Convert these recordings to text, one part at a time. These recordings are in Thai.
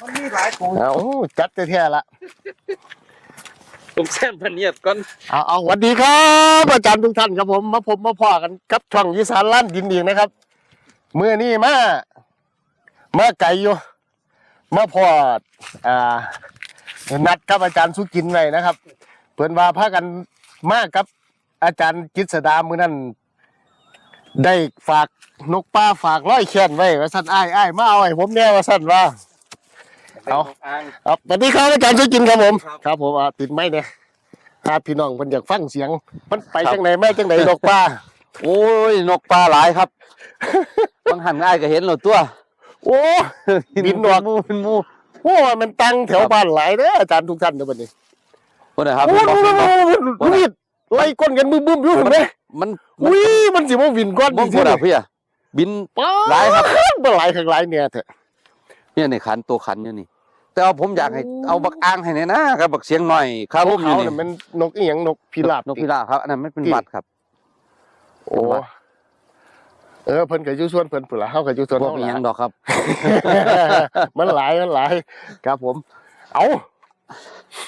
มันมีหลายตัวเอาจัดแท้ๆละผมแซมพันเนียดก่อนเอาเอาสวัสดีครับอาจารย์ทุกท่านครับผมมาพบมาพ่อกันกับช่องยีสานล้านดินอีกนะครับเมื่อนี้มามาไก่อยู่มาพ่ออ่านัดกับอาจารย์สุกินไว้นะครับเพื่อนว่าพากันมากับ อาจารย์กิษดามือนั้นได้ฝากนกป้าฝากร้อยแขนไว้ว่าสั่นอ้ายอ้ายมาเอาไอ้ผมแน่ว่าสั่นว่า เอาอ่างครับสวัสดีครับอาจารย์สุกินครับผม ครับครับผมอ่าติดไม้เนี่ยถ้าพี่น้องเพิ่นอยากฟังเสียง มันไปจังไหนไม่จังไหนนกป้าโอ้ยนกปลาหลายครับบางหันง่ายก็เห็นหลดตัว โอ้บินออกเป็นหมูเป็นหมูโหมันตั้งแถวบ้านหลายเด้ออาจารย์ทุกท่านเด้อบัดนี้คนนะครับโอ้เป็นโหบ่เป็นบ่นี่ไล่ก้นกันบึ้มๆอยู่เห็นไหมมันอุ้ยมันสิบ่วินก้อนบ่จริพูงดๆอะพี่อะบินป๊าหลายครับบ่หลายข้างหลายเนี่ยเถอะ เนี่ยในขันตัวขันอยู่นี่ แต่ว่าผมอยากให้เอาบักอ่างให้เนี่ยนะครับบักเสียงหน่อยครับผมอยู่เขานี่เนี่ยมันนกอีหยังนกพิราบนกพิราบครับอันนั้นไม่เป็นหวัดครับ โอ้เออเพิ่นก็อยู่ส่วนเพิ่นพุ่นล่ะเฮาก็อยู่ส่วนบ่เฮามีหล่ะยังดอกครับ มันหลายมันหลายครับผม เอา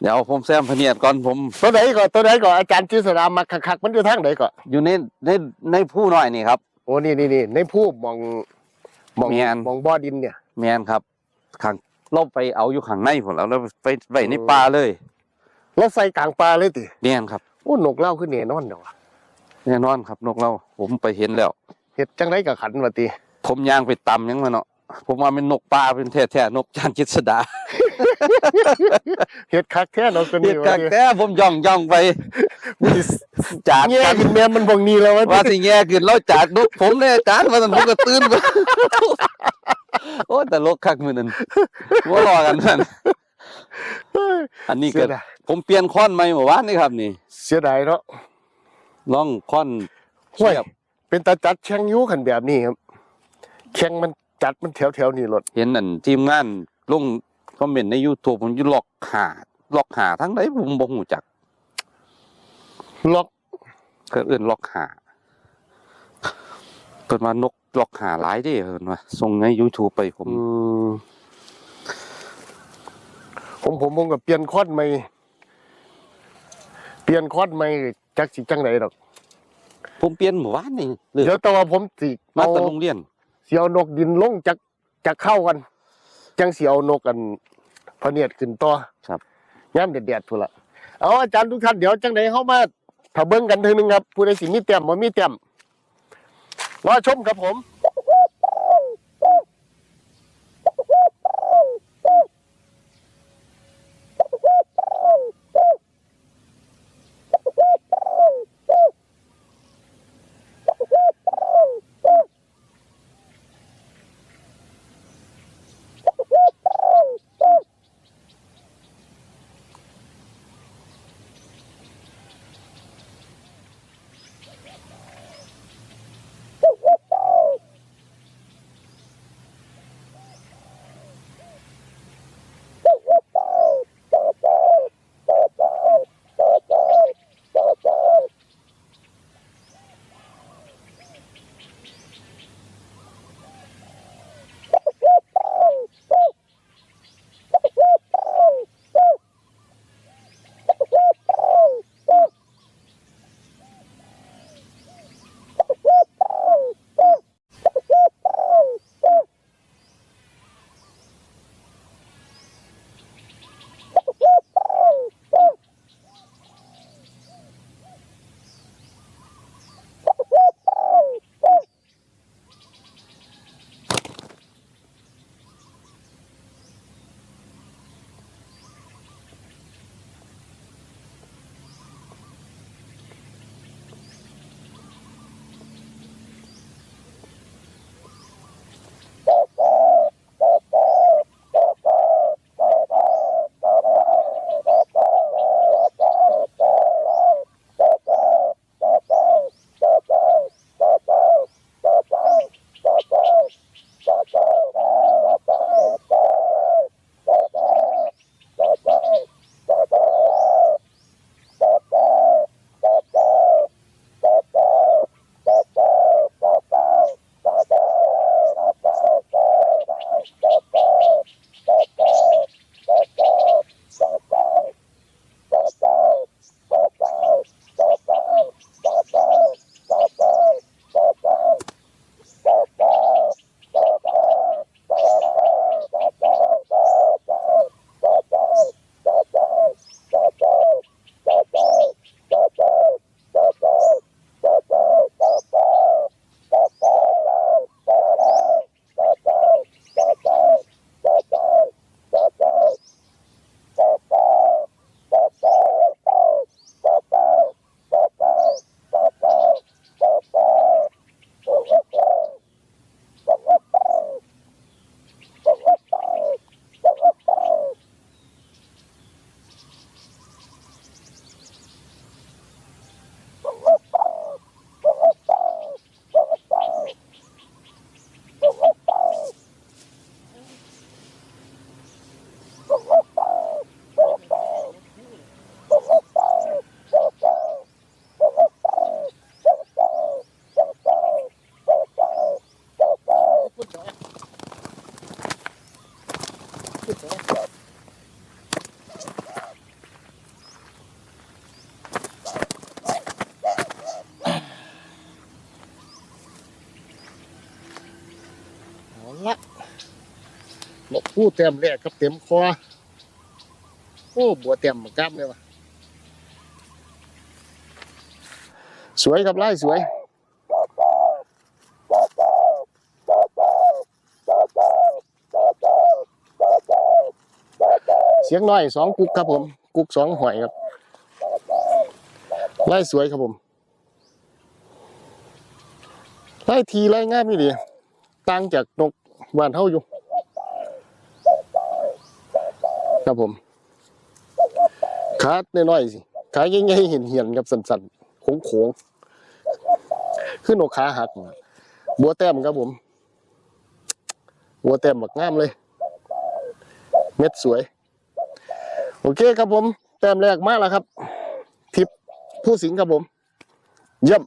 เดี๋ยวผมแซมพะเนียดก่อนผม ตัวไหนก่อนตัวไหนก่อนอาจารย์จิสดามาคักๆมันอยู่ทางไหนก่อนอยู่ในในในผู้น้อยนี่ครับ โอ้นี่นี่นี่ในผู้มองมองแม่นมองบ่อดินเนี่ย แมนครับ ข้างเราไปเอาอยู่ข้างในผมแล้วเราไปไว้ในป่าเลยแล้วใส่กลางปลาเลยติแมนครับโอ้นกเล่าขึ้นเนี่ยนอนเดี๋ยวแน่นอนครับนกเราผมไปเห็นแล้วเฮ็ดจังไรกับขันวะติผมย่างไปตำยังมาเนาะผมว่าเป็นนกป่าเป็นแท้ๆนกจานจิตสดาเฮ็ดคักแท้นกตัวเด็นี้ดวะกักติแต่ผมย่องย่องไปจากแง่กันกินแม่มันบ่งนี้แล้ววะติว่าสิแง่ขึ้นแล้วจากนกผมเนี่ยอาจารย์มาสันผมก็ตื่น โอ้แต่ลกคักมือนั้นว่ารอกันนั่นอันนี้เสีก็ยดายผมเปลี่ยนค้อนใหม่เมื่อวานนี่ครับ นี่ เสียดายเนาะล่องค้อนห้วยเทียบเป็นตาจัดแข่งอยูขันแบบนี้ครับแข่งมันจัดมันแถวแถวๆนี่รถเห็นนั่นทีมงานลงคอมเมนต์ใน YouTube ผมอยู่ล็อกหาล็อกหาทั้งไหนผมบ่ฮู้จักล็อกก็เอื้นล็อกหา เพิ่นว่านกล็อกหาหลายเด้เพิ่นว่าส่งใน YouTube ไปผม อืมผมผมผมกับเปลี่ยนคอนใหม่ เปลี่ยนคอนใหม่จักสิจังไหนดอก ผมเปลี่ยนเมื่อวานนี่เลยเดี๋ยวแต่ว่าผมสิมาเอาแต่โรงเรียน สิเอานกดินลงจากจากเข้ากัน จังสิเอานกกันพะเนียดขึ้นต่อครับ ย่ามเด็ดๆพุ่นละเอาอาจารย์ทุกท่านเดี๋ยวจังไหนเข้ามาถ้าเบิ่งกันเทีนึงครับผู้ใดสิมีเต็มบ่มีเต็ม รอชมครับผม นกผู้เต็มแรกครับเต็มคอโอ้บัวเต็มกล้ามเลยวะสวยครับไล่สวยเสียงน้อยสองกุกครับผม กุกสองหอยครับไล่สวยครับผมไล่ทีไล่ง่ายไม่ดีต่างจากนกบ้านเท่าอยู่ ครับผมขาน้อยๆสิขาใหญ่ๆเห็นเหียนๆครับสันๆโค้งๆขึ้นนกขาหักบัวแต้มครับผม บัวแต้มบักงามเลย เม็ดสวย โอเคครับผม แต้มแรกมาแล้วครับ ทิปผู้สิงครับผม เยี่ยม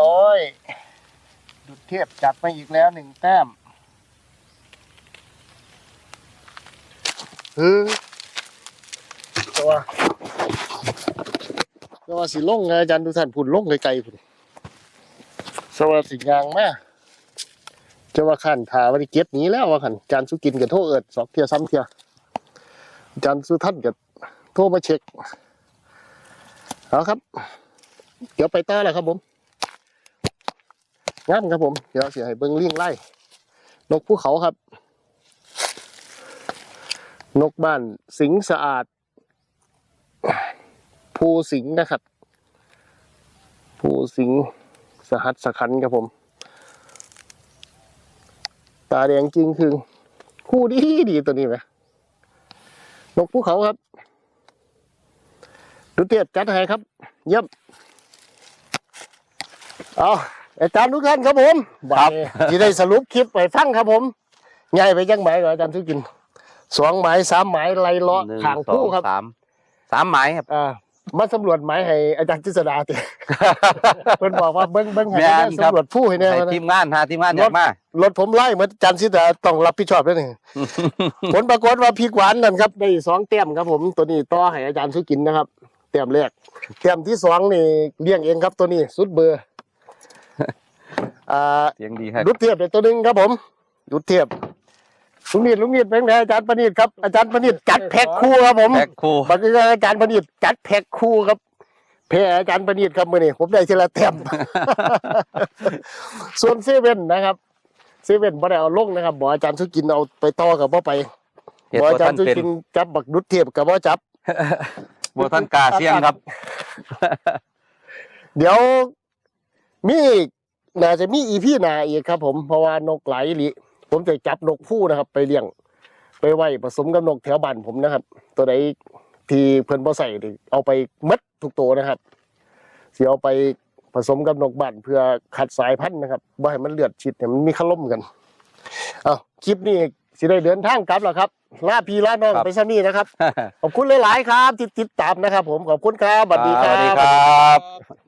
ร้อย ดุดเทียบจัดมาอีกแล้วหนึ่งแต้มฮึตัวตัวสิลงไงอาจารย์ดูท่านพุ่นลงไกลๆพุ่นสวัสดิยางมาจะว่าขันถาวันนี้เก็บหนี้แล้วว่าขันอาจารย์สุกินกับโทษเอิดสองเทียซ้ำเทียอาจารย์สุท่านกับโทรมาเช็คเอาครับ เดี๋ยวไปต่อแล้วครับผม งามครับผม เดี๋ยวเสียให้เบิ้งเลี้ยงไล่ นกภูเขาครับ นกบ้านสิงสะอาด ภูสิงนะครับ ภูสิงสหัสสขันครับผม ตาแดงจริงคือคู่ดีดีตัวนี้ไหมนกภูเขาครับ ดูเตียบจัดให้ครับ เยี่ยมเอา อาจารย์ทุกท่านครับผมครับที่ได้สรุปคลิปไปฟังครับผมใหญ่ไปจังไหมก่อนอาจารย์ทุกกินสองหมายสามหมายไล่เลาะหนึ่งทางสอคู่งครับสามสามหมายครับอ่ามาสำรวจหมายให้อาจารย์จิษดาเตเพิ่นบอกว่าเบิ้งเบิ้งให้แม่นครับสำรวจผู้ให้แน่ให้ว่านะทีมงานหาทีมงานอยากมารถผมไล่เหมือนอาจารย์จิษดาต้องรับผิดชอบด้วยนี่ผลปรากฏว่าพริกหวานนั่นครับได้สองแต้มครับผมตัวนี้ต่อให้อาจารย์สุกินนะครับแต้มแรกแต้มที่สองนี่เลี้ยงเองครับตัวนี้สุดเบอร์ อ่าเสียงดีครับดุดเทียบเป็นตัวหนึ่งครับผมดุดเทียบลุงนิดลุงนิดเป็นไงอาจารย์ประนิดครับอาจารย์ประนิดจัดแพ็คคู่ครับผมแพ็คคู่บัดนี้อาจารย์ประนิดจัดแพ็คคู่ครับแพ้อาจารย์ประนิดครับมือนี้ผมได้ทีละแต้มส่วนเซเว่นนะครับเซเว่นบ่ได้เอาลงนะครับบอกอาจารย์สุกินเอาไปต่อกับบ่ไปเห็ดบอกบ่อาจาท่ารนย์สุเป็นกินจับบักดุดเทียบกับบ่จับบ่ท่านกล้าเสี่ยงครับ เดี๋ยวมีอีก น่าจะมีอีพี่นาอีกครับ ผมเพราะว่านกไหลายอีหลิผมจะจับนกผู้นะครับ ไปเลี้ยง ไปไว้ผสมกับนกแถวบ้านผมนะครับ ตัวใดที่เพิ่นบ่ใส่นี่เอาไปหมัดทุกตัวนะครับสิเอาไปผสมกับนกบ้านเพื่อขัดสายพันธุ์นะครับบ่ให้มันเลือดชิดให้มันมีขล่มกันเอาคลิปนี้สิได้เดินทางกลับแล้วครับลาพี่ลาน้องครับไปซะนี่นะครับ ขอบคุณหลาย ๆ ครับที่ติดตามนะครับ ผมขอบคุณครับสวัสดีคสรัวัสดีบครับ